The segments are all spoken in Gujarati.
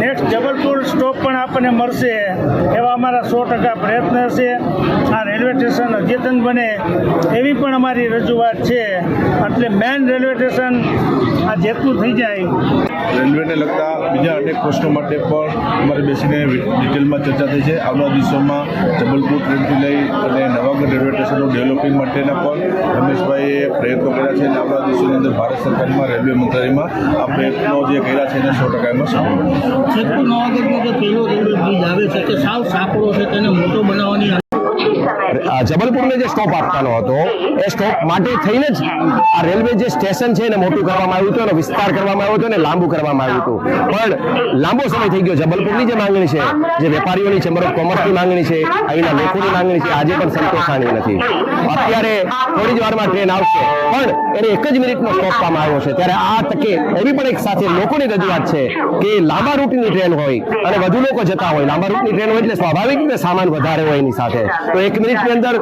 નેક્સ્ટ જબલપુર સ્ટોપ પણ આપણને મળશે એવા અમારા સો ટકા પ્રયત્ન હશે આ રેલવે સ્ટેશન અદ્યતન બને એવી પણ અમારી રજૂઆત છે. એટલે મેન રેલવે સ્ટેશન આ જેટલું થઈ જાય. રેલવેને લગતા બીજા અનેક પ્રશ્નો માટે પણ અમારે બેસીને ડિટેલમાં ચર્ચા થઈ છે. આવનારા દિવસોમાં જબલપુર ટ્રેનથી લઈ અને નવાગઢ રેલવે સ્ટેશનનું ડેવલપિંગ માટેના પણ રમેશભાઈએ પ્રયત્નો કર્યા છે આવનારા દિવસોની અંદર ભારત સરકારમાં, રેલવે મંત્રાલયમાં આ પ્રયત્નો જે કર્યા છે એને સો ટકા એમાં. જેતપુર જે પહેલો રેલવે બ્રિજ આવે છે કે સાવ સાંકડો છે, તેને મોટો બનાવવાની જબલપુરને જે સ્ટોપ આપવાનો હતો, એ સ્ટોપ માટે થઈને જ આ રેલવે જે સ્ટેશન છે એને મોટું કરવામાં આવ્યું હતું વિસ્તાર કરવામાં આવ્યો હતો અને લાંબુ કરવામાં આવ્યું હતું. પણ લાંબો સમય થઈ ગયો, જબલપુરની જે માંગણી છે, જે વેપારીઓની ચેમ્બર ઓફ કોમર્સની માંગણી છે, અહીંના લોકોની માંગણી છે, આજે પણ સંતોષાણી નથી. અત્યારે થોડી જ વારમાં ટ્રેન આવશે, પણ એને એક જ મિનિટનો સ્ટોપ આપવામાં આવ્યો છે. ત્યારે આ તકે એવી પણ એક સાથે લોકોની રજૂઆત છે કે લાંબા રૂટની ટ્રેન હોય અને વધુ લોકો જતા હોય. લાંબા રૂટની ટ્રેન હોય એટલે સ્વાભાવિક રીતે સામાન વધારે હોય એની સાથે. તો એક મિનિટની અંદર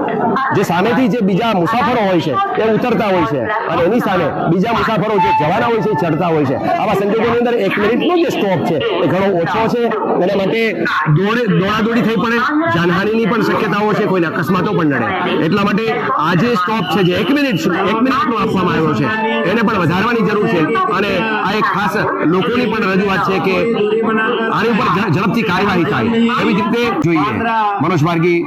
જે સામેથી જે બીજા મુસાફરો હોય છે, એ ઉતરતા હોય છે. અને એની સામે બીજા મુસાફરો જે જવાના હોય છે, એ ચડતા હોય છે. આવા સંજોગોની અંદર એક મિનિટનો જે સ્ટોપ છે, એ ઘણો ઓછો છે. એના માટે દોડે, દોડાદોડી થઈ પડે. જાનહાનિની પણ શક્યતાઓ છે, કોઈને અકસ્માતો પણ નડે. એટલા માટે આ જે સ્ટોપ છે, જે એક મિનિટ એક મિનિટનો આપવામાં આવ્યો છે, એને પણ વધારવાની જરૂર છે. અને આ એક ખાસ લોકોની પણ રજૂઆત છે કે આની ઉપર ઝડપથી કાર્યવાહી થાય. એવી રીતે જોઈએ. મનોજ માર્ગી,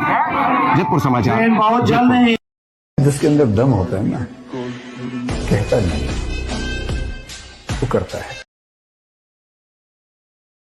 જેતપુર ट्रेन बहुत जल्द नहीं जिसके अंदर दम होता है ना कहता नहीं वो करता है